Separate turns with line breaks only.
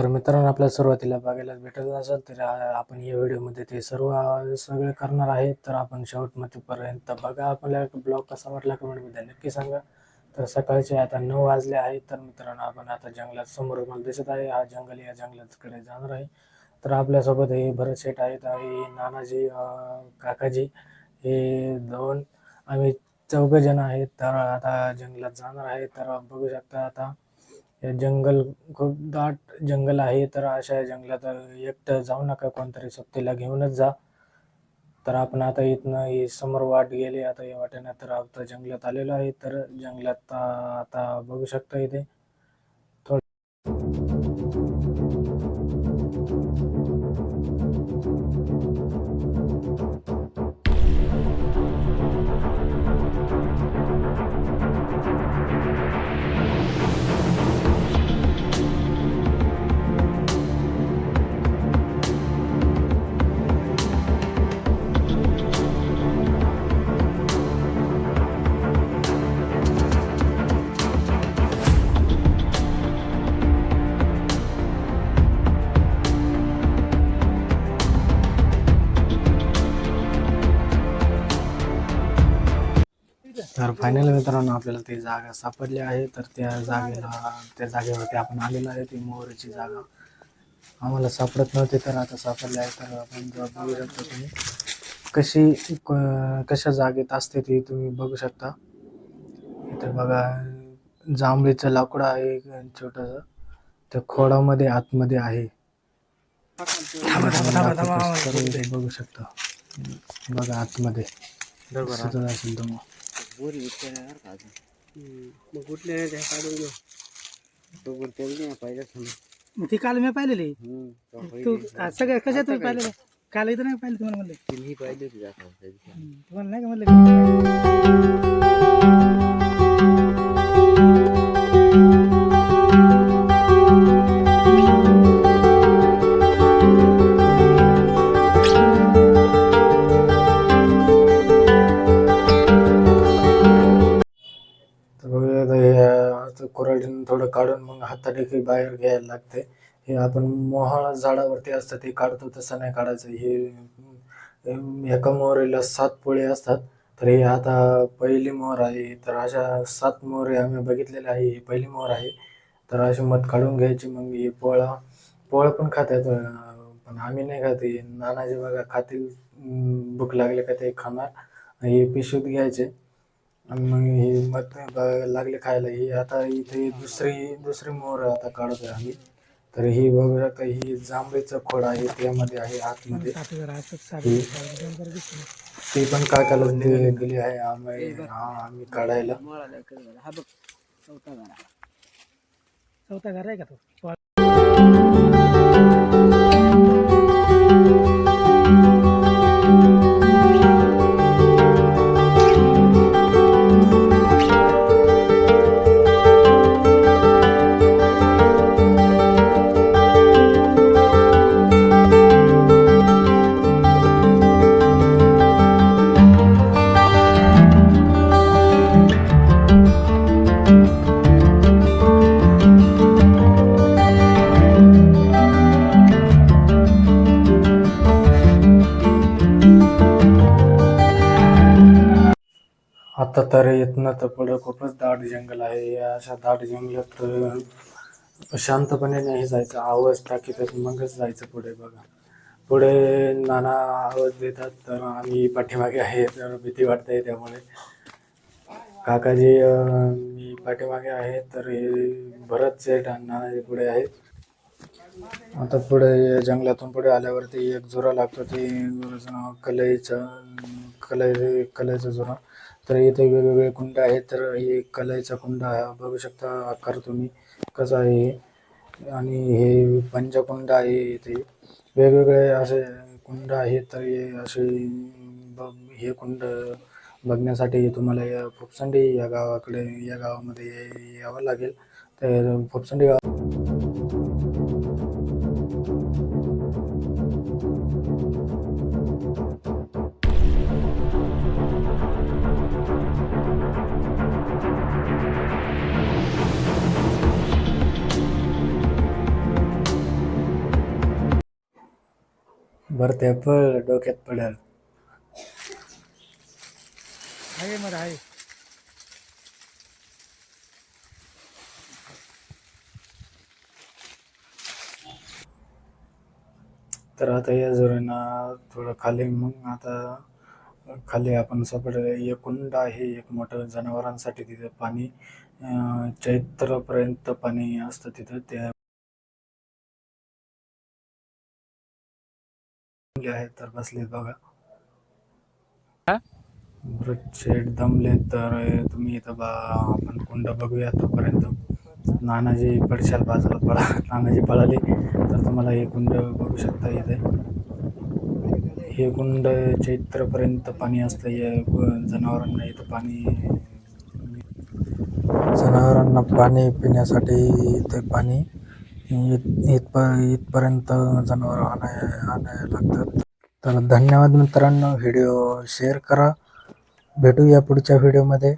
तर मित्रांनो आपल्याला सुरुवातीला बघायला भेटत असेल तर आपण या व्हिडिओमध्ये ते सर्व सगळे करणार आहे. तर आपण शेवटमध्येपर्यंत बघा. आपल्याला ब्लॉग कसा वाटला कमेंटमध्ये नक्की सांगा. तर सकाळचे आता नऊ वाजले आहेत तर मित्रांनो आपण आता जंगलात समोर मला दिसत आहे. हा जंगल या जंगलाकडे जाणार आहे. तर आपल्यासोबत हे भरत शेठ आहेत. आणि नानाजी काकाजी हे दोन आम्ही चौघ जण आहेत. तर आता जंगलात जाणार आहे. तर बघू शकता आता हे जंगल खूप दाट जंगल आहे तर अशा जंगलात एकटं जाऊ नका कोणतरी सोबतीला घेऊनच जा. तर आपण आता इथनं ही समोर वाट गेली आता या वाटेनं तर आता जंगलात आलेलो आहे. तर जंगलात आता बघू शकता इथे. तर फायनल मित्रांनो आपल्याला ती जागा सापडली आहे तर त्या जागेला त्या जागेवरती आपण आलेलो आहे ती मोहरीची जागा आम्हाला सापडत नव्हती तर आता सापडली आहे तर आपण बघू शकता तुम्ही कशी क- कशा जागेत असते ती तुम्ही बघू शकता इथे बघा जांभळीचं लाकूड आहे छोटस त्या खोडामध्ये आतमध्ये आहे बघू शकता बघा आतमध्ये असेल तुम्हाला
मग कुठले त्या काढून घेऊ
मग ती काल मी पाहिलेली. तू आ, सगळ्या कशा तुम्ही पाहिलेलं काल इथं नाही पाहिलं तुम्हाला म्हणलं.
मी पाहिजे
हम्म, तुम्हाला नाही का म्हणलं?
थोडं काढून मग हाताने बाहेर घ्यायला लागते. हे आपण मोहाळ झाडावरती असतं ते काढतो तसं नाही काढायचं. हे एका मोहरीला सात पोळे असतात. तर हे आता पहिली मोहर आहे. तर अशा सात मोहरे आम्ही बघितलेल्या आहे. ही पहिली मोहर आहे. तर अशी मध काढून घ्यायची. मग हे पोळा पोळं पण खातात. पण आम्ही नाही खात. नानाजी बघा खातील भूक लागले का ते खाणार. हे पिशवीत घ्यायचे. आणि मग किंमत मध लागले खायला ही आता इथे दुसरी दुसरी मोहर आता काढतोय आम्ही. तर ही बघू शकता ही जांभळीचं खोड आहे त्यामध्ये आहे आतमध्ये. ती पण काकाला दि- दिली आहे आम्ही हा आम्ही काढायला.
चौथा
चौथा घर आहे का तो?
आता तर इथनं तर पुढं खूपच दाट जंगल आहे. या अशा दाट जंगलात शांतपणे नाही जायचं. आवाज टाकीत मगच जायचं पुढे बघा. पुढे नाना आवाज देतात तर आम्ही पाठीमागे आहे तर भीती वाटते त्यामुळे. काकाजी मी पाठीमागे आहे तर हे भरत सेठ आणि नानाजी पुढे आहेत. आता पुढे जंगलातून पुढे आल्यावरती एक झुरा लागतो. ते झुराचं नाव कलईचं कलई कलईचा झुरा. तर इथे वेगवेगळे कुंड आहेत तर हे कलाईचा कुंड बघू शकता आकार तुम्ही कसा आहे हे. आणि हे पंचकुंड आहे इथे वेगवेगळे असे कुंड आहेत तर हे असे हे कुंड बघण्यासाठी तुम्हाला या फुपसंडी या गावाकडे या गावामध्ये यावं लागेल तर फुपसंडी गाव बरं ते पळ डोक्यात पडेल.
आहे मग आहे.
तर आता या जोरांना थोडं खाली मग आता खाली आपण सापडलेलं एक कुंड आहे एक मोठं जनावरांसाठी तिथे पाणी चैत्रपर्यंत पाणी असतं तिथं. त्या आहे तर बसलेत बघा. शेड दमले तर तुम्ही इथं बा आपण कुंड बघूया तोपर्यंत. नानाजी पडशाल बाजूला पळा. नानाजी पळाले तर तुम्हाला हे कुंड बघू शकता इथे. हे कुंड चैत्रपर्यंत पाणी असतं. या जनावरांना इथं पाणी जनावरांना पाणी पिण्यासाठी इथे पाणी इथ इथप इथपर्यंत जनावर आणाय आणायला लागतात. तर धन्यवाद मित्रांनो. व्हिडिओ शेअर करा. भेटूया पुढच्या व्हिडिओमध्ये.